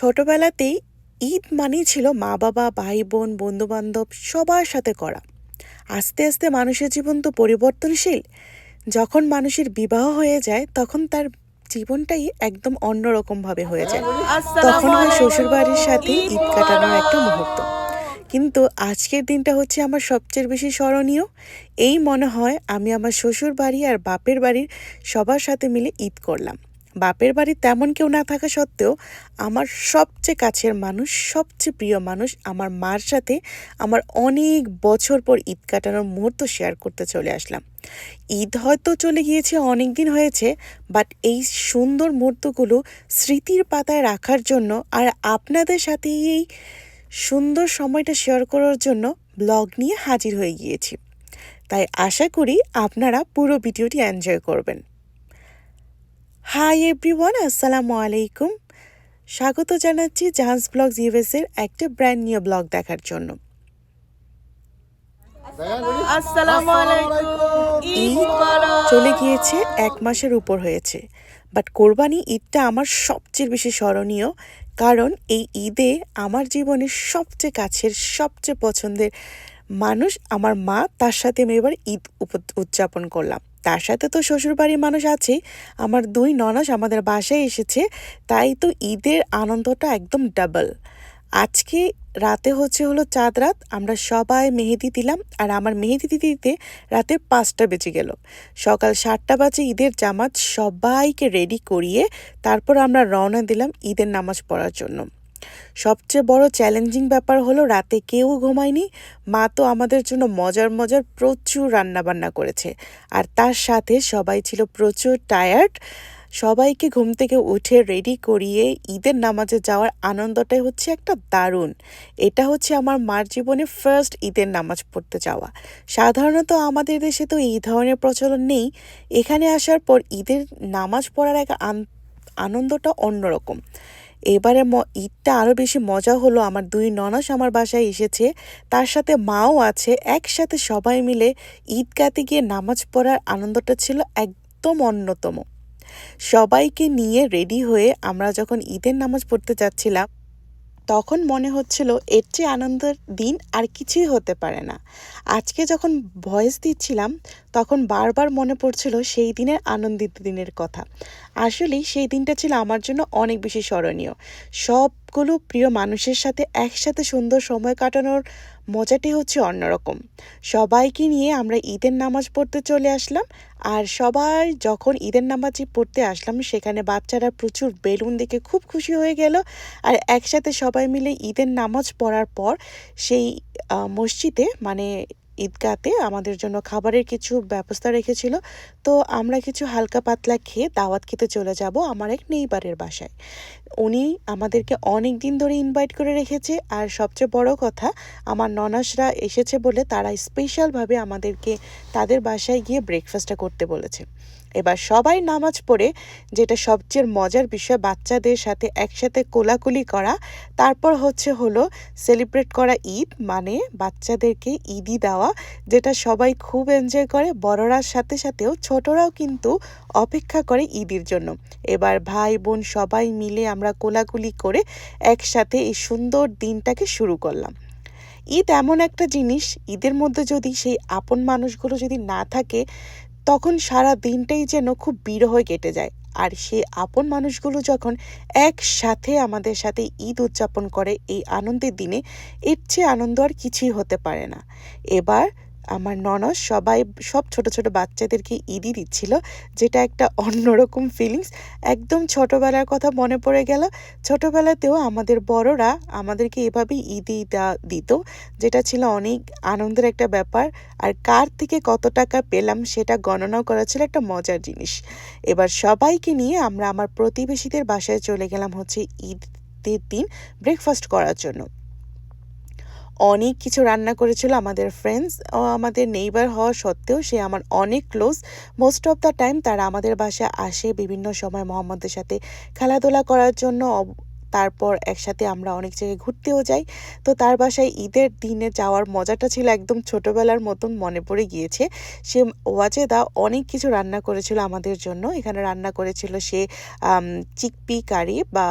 ছোটবেলাতেই ঈদ মানেই ছিল মা বাবা ভাই বোন বন্ধু বান্ধব সবার সাথে করা। আস্তে আস্তে মানুষের জীবন তো পরিবর্তনশীল। যখন মানুষের বিবাহ হয়ে যায়, তখন তার জীবনটাই একদম অন্যরকমভাবে হয়ে যায়। তখন হয় শ্বশুর বাড়ির সাথে ঈদ কাটানোর একটা মুহূর্ত। কিন্তু আজকের দিনটা হচ্ছে আমার সবচেয়ে বেশি স্মরণীয়। এই মনে হয় আমি আমার শ্বশুর বাড়ি আর বাপের বাড়ির সবার সাথে মিলে ঈদ করলাম। বাপের বাড়ি তেমন কেউ না থাকা সত্ত্বেও আমার সবচেয়ে কাছের মানুষ, সবচেয়ে প্রিয় মানুষ আমার মার সাথে আমার অনেক বছর পর ঈদ কাটানোর মুহূর্ত শেয়ার করতে চলে আসলাম। ঈদ হয়তো চলে গিয়েছে অনেক দিন হয়েছে বাট এই সুন্দর মুহূর্তগুলো স্মৃতির পাতায় রাখার জন্য আর আপনাদের সাথে এই সুন্দর সময়টা শেয়ার করার জন্য ব্লগ নিয়ে হাজির হয়ে গিয়েছি। তাই আশা করি আপনারা পুরো ভিডিওটি এনজয় করবেন। হাই এভরিওয়ান আসসালামু আলাইকুম স্বাগত জানাচ্ছি জাহাজ ব্লগস ইউএসের একটা ব্র্যান্ড নিউ ব্লগ দেখার জন্য। চলে গিয়েছে এক মাসের উপর হয়েছে। বাট কোরবানি ঈদটা আমার সবচেয়ে বেশি স্মরণীয় কারণ এই ঈদে আমার জীবনের সবচেয়ে কাছের সবচেয়ে পছন্দের মানুষ আমার মা তার সাথে আমি এবার ঈদ উপ- উদযাপন করলাম। তার সাথে তো শ্বশুরবাড়ির মানুষ আছে। আমার দুই ননস আমাদের বাসায় এসেছে, তাই তো ঈদের আনন্দটা একদম ডাবল আজকে রাতে হচ্ছে হলো চাঁদ রাত, আমরা সবাই মেহেদি দিলাম, আর আমার মেহেদি দিতে দিতে রাতে পাঁচটা বেজে গেল। সকাল সাতটা বাজে ঈদের জামাত সবাইকে রেডি করিয়ে তারপর আমরা রওনা দিলাম ঈদের নামাজ পড়ার জন্য। সবচেয়ে বড় চ্যালেঞ্জিং ব্যাপার হলো রাতে কেউ ঘুমায়নি, মা তো আমাদের জন্য মজার মজার প্রচুর রান্না বান্না করেছে। আর তার সাথে সবাই ছিল প্রচুর টায়ার্ড সবাইকে ঘুম থেকে উঠে রেডি করিয়ে ঈদের নামাজে যাওয়ার আনন্দটাই হচ্ছে একটা দারুণ। এটা হচ্ছে আমার মার জীবনে ফার্স্ট ঈদের নামাজ পড়তে যাওয়া। সাধারণত আমাদের দেশে তো এই ধরনের প্রচলন নেই। এখানে আসার পর ঈদের নামাজ পড়ার এক আন- আনন্দটা অন্যরকম। এবারে ঈদটা আরও বেশি মজা হলো। আমার দুই ননস আমার বাসায় এসেছে। তার সাথে মাও আছে। একসাথে সবাই মিলে ঈদ ঈদগাতে গিয়ে নামাজ পড়ার আনন্দটা ছিল একদম অন্যতম। সবাইকে নিয়ে রেডি হয়ে আমরা যখন ঈদের নামাজ পড়তে যাচ্ছিলাম, তখন মনে হচ্ছিল এর চেয়ে আনন্দের দিন আর কিছুই হতে পারে না। আজকে যখন ভয়েস দিচ্ছিলাম, তখন বারবার মনে পড়ছিল সেই দিনের আনন্দিত দিনের কথা। আসলেই সেই দিনটা ছিল আমার জন্য অনেক বেশি স্মরণীয়। সবগুলো প্রিয় মানুষের সাথে একসাথে সুন্দর সময় কাটানোর মজাটি হচ্ছে অন্যরকম। সবাইকে নিয়ে আমরা ঈদের নামাজ পড়তে চলে আসলাম আর সবাই যখন ঈদের নামাজই পড়তে আসলাম সেখানে বাচ্চারা প্রচুর বেলুন দেখে খুব খুশি হয়ে গেল আর একসাথে সবাই মিলে ঈদের নামাজ পড়ার পর সেই মসজিদে মানে ঈদগাতে আমাদের জন্য খাবারের কিছু ব্যবস্থা রেখেছিল। তো আমরা কিছু হালকা পাতলা খেয়ে দাওয়াত খেতে চলে যাব আমার এক নেইবারের বাসায়। উনি আমাদেরকে অনেক দিন ধরে ইনভাইট করে রেখেছে। আর সবচেয়ে বড় কথা, আমার ননাসরা এসেছে বলে তারা স্পেশালভাবে আমাদেরকে তাদের বাসায় গিয়ে ব্রেকফাস্টটা করতে বলেছে। এবার সবাই নামাজ পড়ে, যেটা সবচেয়ে মজার বিষয়, বাচ্চাদের সাথে একসাথে কোলাকুলি করা। তারপর হচ্ছে হলো সেলিব্রেট করা ঈদ মানে বাচ্চাদেরকে ঈদই দেওয়া, যেটা সবাই খুব এনজয় করে। বড়রার সাথে সাথেও, ছোটরাও কিন্তু অপেক্ষা করে ঈদের জন্য। এবার ভাই বোন সবাই মিলে আমরা কোলাকুলি করে একসাথে এই সুন্দর দিনটাকে শুরু করলাম। ঈদ এমন একটা জিনিস, ঈদের মধ্যে যদি সেই আপন মানুষগুলো যদি না থাকে তখন সারা দিনটাই যেন খুব বিরহ কেটে যায়। আর সেই আপন মানুষগুলো যখন একসাথে আমাদের সাথে ঈদ উদযাপন করে, এই আনন্দের দিনে এর চেয়ে আনন্দ আর কিছুই হতে পারে না। এবার আমার ননদ সবাই, সব ছোট ছোট বাচ্চাদেরকে ঈদই দিচ্ছিল, যেটা একটা অন্যরকম ফিলিংস একদম ছোটবেলার কথা মনে পড়ে গেল। ছোটবেলাতেও আমাদের বড়রা আমাদেরকে এভাবেই দা- দিত, যেটা ছিল অনেক আনন্দের একটা ব্যাপার। আর কার থেকে কত টাকা পেলাম সেটা গণনাও করা ছিল একটা মজার জিনিস। এবার সবাইকে নিয়ে আমরা আমার প্রতিবেশীদের বাসায় চলে গেলাম হচ্ছে ঈদের দিন ব্রেকফাস্ট করার জন্য। অনেক কিছু রান্না করেছিল আমাদের ফ্রেন্ডস আমাদের নেইবার হওয়া সত্ত্বেও সে আমার অনেক close most of the time তারা আমাদের বাসায় আসে বিভিন্ন সময় মোহাম্মদের সাথে খেলাধুলা করার জন্য তারপর একসাথে আমরা অনেক জায়গায় ঘুরতেও যাই। তো তার বাসায় ঈদের দিনে যাওয়ার মজাটা ছিল একদম ছোটবেলার মতন মনে পড়ে গিয়েছে। সে ওয়াজেদা অনেক কিছু রান্না করেছিল আমাদের জন্য। এখানে রান্না করেছিল সে চিকপি কারি বা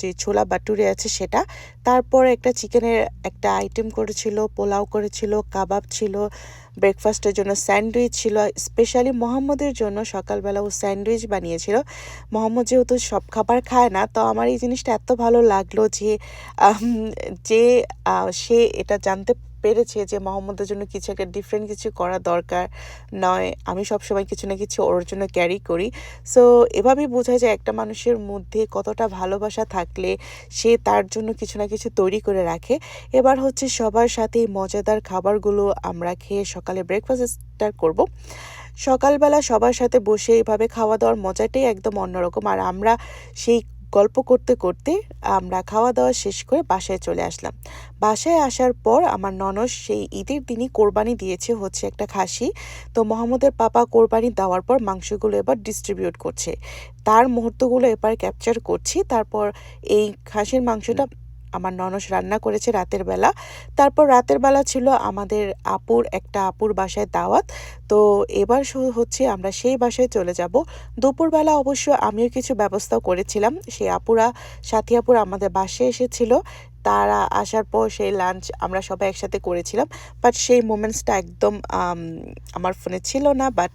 যে ছোলা বাটুরে আছে সেটা। তারপর একটা চিকেনের একটা আইটেম করেছিল, পোলাও করেছিল, কাবাব ছিল ব্রেকফাস্টের জন্য স্যান্ডউইচ ছিল স্পেশালি মোহাম্মদের জন্য সকালবেলা ও স্যান্ডউইচ বানিয়েছিল। মোহাম্মদ যেহেতু সব খাবার খায় না, তো আমার এই জিনিসটা এত ভালো লাগল যে যে সে এটা জানতে পেরেছে যে মোহাম্মদের জন্য কিছু একটা ডিফারেন্ট কিছু করা দরকার। নয়, আমি সবসময় কিছু না কিছু ওর জন্য ক্যারি করি। সো এভাবেই বোঝা যায় একটা মানুষের মধ্যে কতটা ভালোবাসা থাকলে সে তার জন্য কিছু না কিছু তৈরি করে রাখে। এবার হচ্ছে সবার সাথে মজাদার খাবারগুলো আমরা খেয়ে সকালে ব্রেকফাস্ট স্টার্ট করব। সকালবেলা সবার সাথে বসে এভাবে খাওয়া দাওয়ার মজাটাই একদম অন্যরকম। আর আমরা সেই গল্প করতে করতে আমরা খাওয়া দাওয়া শেষ করে বাসায় চলে আসলাম। বাসায় আসার পর আমার ননস সেই ঈদের দিনই কোরবানি দিয়েছে হচ্ছে একটা খাসি। তো মোহাম্মদের পাপা কোরবানি দেওয়ার পর মাংসগুলো এবার ডিস্ট্রিবিউট করছে। তার মুহূর্তগুলো এবার ক্যাপচার করছি। তারপর এই খাসির মাংসটা আমার ননস রান্না করেছে রাতের বেলা। তারপর রাতের বেলা ছিল আমাদের আপুর, একটা আপুর বাসায় দাওয়াত। তো এবার হচ্ছে আমরা সেই বাসায় চলে যাব। দুপুরবেলা অবশ্য আমিও কিছু ব্যবস্থাও করেছিলাম। সেই আপুরা, সাথী আপুরা আমাদের বাসায় এসেছিল। তারা আসার পর সেই লাঞ্চ আমরা সবাই একসাথে করেছিলাম। বাট সেই মোমেন্টসটা একদম আমার ফোনে ছিল না। বাট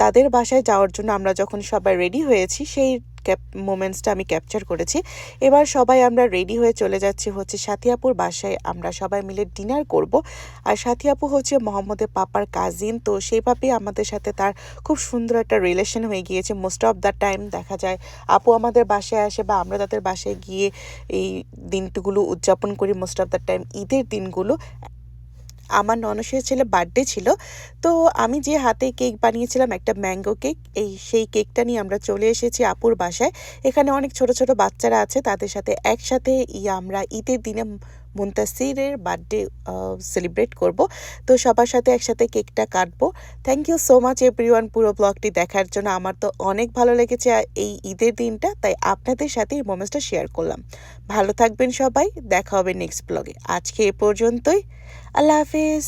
তাদের বাসায় যাওয়ার জন্য আমরা যখন সবাই রেডি হয়েছি, সেই ক্যাপ, মোমেন্টসটা আমি ক্যাপচার করেছি। এবার সবাই আমরা রেডি হয়ে চলে যাচ্ছি হচ্ছে সাথী আপুর বাসায়। আমরা সবাই মিলে ডিনার করব। আর সাথী আপু হচ্ছে মোহাম্মদের পাপার কাজিন তো সেইভাবেই আমাদের সাথে তার খুব সুন্দর একটা রিলেশন হয়ে গিয়েছে। মোস্ট অফ দ্য টাইম দেখা যায়, আপু আমাদের বাসায় আসে বা আমরা তাদের বাসায় গিয়ে এই দিনগুলো উদযাপন করি। মোস্ট অফ দ্য টাইম ঈদের দিনগুলো আমার ননসের ছেলে বার্থডে ছিল, তো আমি যে হাতে কেক বানিয়েছিলাম, একটা ম্যাঙ্গো কেক এই সেই কেকটা নিয়ে আমরা চলে এসেছি আপুর বাসায়। এখানে অনেক ছোট ছোট বাচ্চারা আছে, তাদের সাথে একসাথে ই আমরা ঈদের দিনে মুন্তাসিরের বার্থডে সেলিব্রেট করব। তো সবার সাথে একসাথে কেকটা কাটবো। Thank you so much everyone পুরো ব্লগটি দেখার জন্য। আমার তো অনেক ভালো লেগেছে এই ঈদের দিনটা, তাই আপনাদের সাথে এই মোমেন্টসটা শেয়ার করলাম। ভালো থাকবেন সবাই, দেখা হবে নেক্সট ব্লগে আজকে এ পর্যন্তই। আল্লাহ হাফিজ